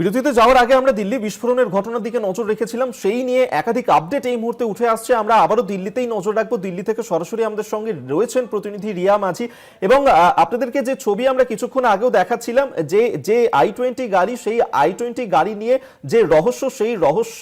বিরতিতে যাওয়ার আগে আমরা দিল্লি বিস্ফোরণের ঘটনার দিকে নজর রেখেছিলাম। সেই নিয়ে একাধিক আপডেট এই মুহূর্তে উঠে আসছে। আমরা আবারও দিল্লিতেই নজর রাখব। দিল্লি থেকে সরাসরি আমাদের সঙ্গে রয়েছেন প্রতিনিধি রিয়া মাঝি। এবং আপনাদেরকে যে ছবি আমরা কিছুক্ষণ আগেও দেখাচ্ছিলাম, যে যে আই টোয়েন্টি গাড়ি, সেই আই টোয়েন্টি গাড়ি নিয়ে যে রহস্য, সেই রহস্য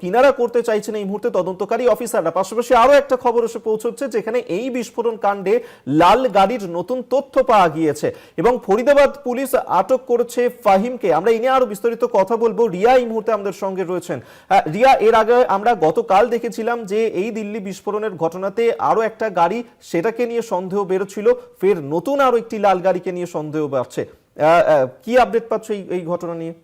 কিনারা করতে চাইছেন এই মুহূর্তে তদন্তকারী অফিসাররা। পাশাপাশি আরও একটা খবর এসে পৌঁছচ্ছে, যেখানে এই বিস্ফোরণ কাণ্ডে লাল গাড়ির নতুন তথ্য পাওয়া গিয়েছে। এবং ফরিদাবাদ পুলিশ আটক করেছে ফাহিমকে। আমরা এই নিয়ে আরও বিস্তারিত কথা বলব। রিয়া এই মুহূর্তে আমাদের সঙ্গে রয়েছেন। রিয়া, এর আগে আমরা গতকাল দেখেছিলাম যে এই দিল্লি বিস্ফোরণের ঘটনাতে আরও একটা গাড়ি সেটাকে নিয়ে সন্দেহ বেরোচ্ছিল। ফের নতুন আরও একটি লাল গাড়িকে নিয়ে সন্দেহ বাড়ছে। কি আপডেট পাচ্ছ এই ঘটনা নিয়ে?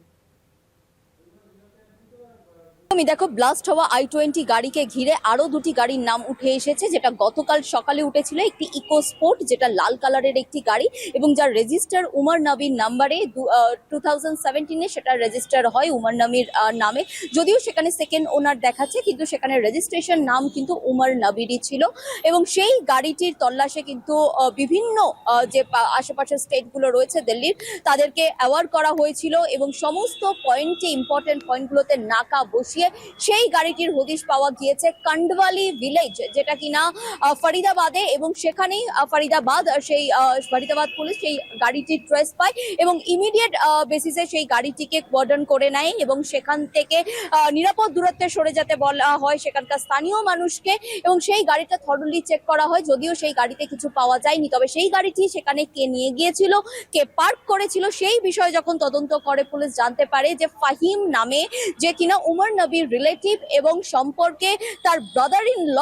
তুমি দেখো ব্লাস্ট হওয়া আই টোয়েন্টি গাড়িকে ঘিরে আরও দুটি গাড়ির নাম উঠে এসেছে, যেটা গতকাল সকালে উঠেছিল একটি ইকো স্পোর্ট যেটা লাল কালারের একটি গাড়ি এবং যার রেজিস্টার উমার নবীর নাম্বারে টু থাউজেন্ড সেভেন্টিনে সেটা রেজিস্টার হয় উমর নবীর নামে। যদিও সেখানে সেকেন্ড ওনার দেখাচ্ছে, কিন্তু সেখানে রেজিস্ট্রেশন নাম কিন্তু উমর নবীরই ছিল। এবং সেই গাড়িটির তল্লাশে কিন্তু বিভিন্ন যে আশেপাশের স্টেটগুলো রয়েছে, দিল্লির, তাদেরকে অ্যাওয়ার্ড করা হয়েছিল এবং সমস্ত পয়েন্টে ইম্পর্টেন্ট পয়েন্টগুলোতে নাকা বসিয়ে সেই গাড়িটির হদিশ পাওয়া গিয়েছে কান্ডওয়ালি ভিলেজ যেটা কিনা ফরিদাবাদে এবং সেখানেই ফরিদাবাদ সেই ফরিদাবাদ পুলিশ সেই গাড়িটির ট্রেস পায় এবং ইমিডিয়েট বেসিসে সেই গাড়িটিকে কোয়ার্ডন করে নেয় এবং সেখান থেকে নিরাপদ দূরত্বে সরে যেতে বলা হয় সেখানকার স্থানীয় মানুষকে এবং সেই গাড়িটা থরলি চেক করা হয়, যদিও সেই গাড়িতে কিছু পাওয়া যায়নি। তবে সেই গাড়িটি সেখানে কে নিয়ে গিয়েছিল, কে পার্ক করেছিল, সেই বিষয়ে যখন তদন্ত করে পুলিশ জানতে পারে যে ফাহিম নামে যে কিনা উমর নবীর রিলেটিভ এবং সম্পর্কে তার ব্রাদার ইন ল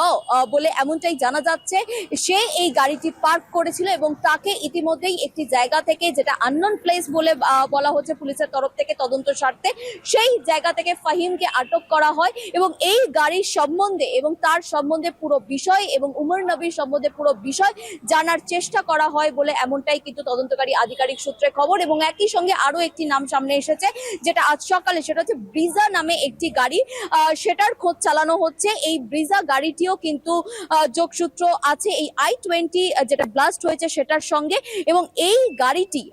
বলে এমনটাই জানা যাচ্ছে। সে এই গাড়িটি পার্ক করেছিল এবং তাকে ইতিমধ্যেই একটি জায়গা থেকে, যেটা আননন প্লেস বলে বলা হচ্ছে পুলিশের তরফ থেকে তদন্ত স্বার্থে, সেই জায়গা থেকে ফাহিমকে আটক করা হয় এবং এই গাড়ির সম্বন্ধে এবং তার সম্বন্ধে পুরো বিষয় এবং উমর নবীর সম্বন্ধে পুরো বিষয় জানার চেষ্টা করা হয় বলে এমনটাই কিন্তু তদন্তকারী আধিকারিক সূত্রে খবর। এবং একই সঙ্গে আরও একটি নাম সামনে এসেছে, যেটা আজ সকালে, সেটা হচ্ছে ব্রিজা নামে একটি গাড়ি সেটার খোঁজ চালানো হচ্ছে। এই ব্রিজা গাড়িটিও কিন্তু যোগসূত্র আছে। এই আই টোয়েন্টি যেটা ব্লাস্ট হয়েছে সেটার সঙ্গে এবং এই গাড়িটি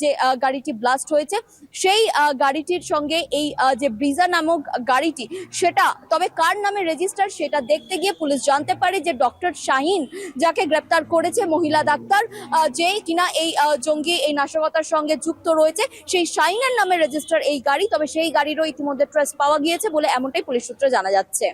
যে গাড়িটি ব্লাস্ট হয়েছে, সেই গাড়িটির সঙ্গে এই যে ব্রিজা নামক গাড়িটি, সেটা, তবে কার নামে রেজিস্টার সেটা দেখতে গিয়ে পুলিশ জানতে পারে যে ডক্টর শাহিন যাকে গ্রেপ্তার করেছে মহিলা ডাক্তার যে কিনা এই জঙ্গি এই নাশকতার সঙ্গে যুক্ত রয়েছে, সেই শাহিনের নামে রেজিস্টার এই গাড়ি, তবে সেই গাড়িরও ইতিমধ্যে ট্রেস পাওয়া গিয়েছে এমনটাই পুলিশ সূত্রে জানা যাচ্ছে।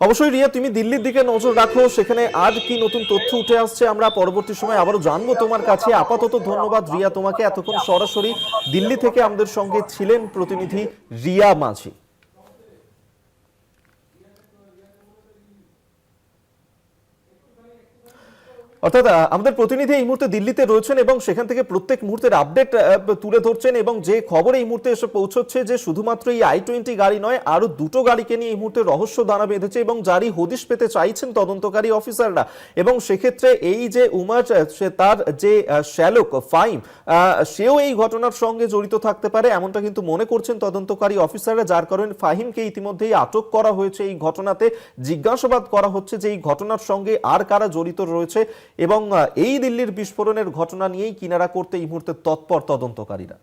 অবশ্যই রিয়া, তুমি দিল্লির দিকে নজর রাখো, সেখানে আজ কি নতুন তথ্য উঠে আসছে আমরা পরবর্তী সময় আবারও জানব তোমার কাছে। আপাতত ধন্যবাদ রিয়া তোমাকে। এতক্ষণ সরাসরি দিল্লি থেকে আমাদের সঙ্গে ছিলেন প্রতিনিধি রিয়া মাঝি। অর্থাৎ আমাদের প্রতিনিধি এই মুহূর্তে দিল্লিতে রয়েছেন এবং সেখান থেকে প্রত্যেক মুহূর্তের আপডেট তুলে ধরছেন এবং যে খবর এই মুহূর্তে এসে পৌঁছচ্ছে যে শুধুমাত্র এই আই টোয়েন্টি গাড়ি নয়, আরও দুটো গাড়িকে নিয়ে এই মুহূর্তে রহস্য দানা বেঁধেছে এবং যারই হদিশ পেতে চাইছেন তদন্তকারী অফিসাররা এবং সেক্ষেত্রে এই যে উমার সে তার যে শ্যালক ফাইম সেও এই ঘটনার সঙ্গে জড়িত থাকতে পারে এমনটা কিন্তু মনে করছেন তদন্তকারী অফিসাররা যার কারণে ফাহিমকে ইতিমধ্যেই আটক করা হয়েছে এই ঘটনাতে। জিজ্ঞাসাবাদ করা হচ্ছে যে এই ঘটনার সঙ্গে আর কারা জড়িত রয়েছে। এবং এই দিল্লির বিস্ফোরণের ঘটনা নিয়েই কিনারা করতে এই মুহূর্তে তৎপর তদন্তকারীরা।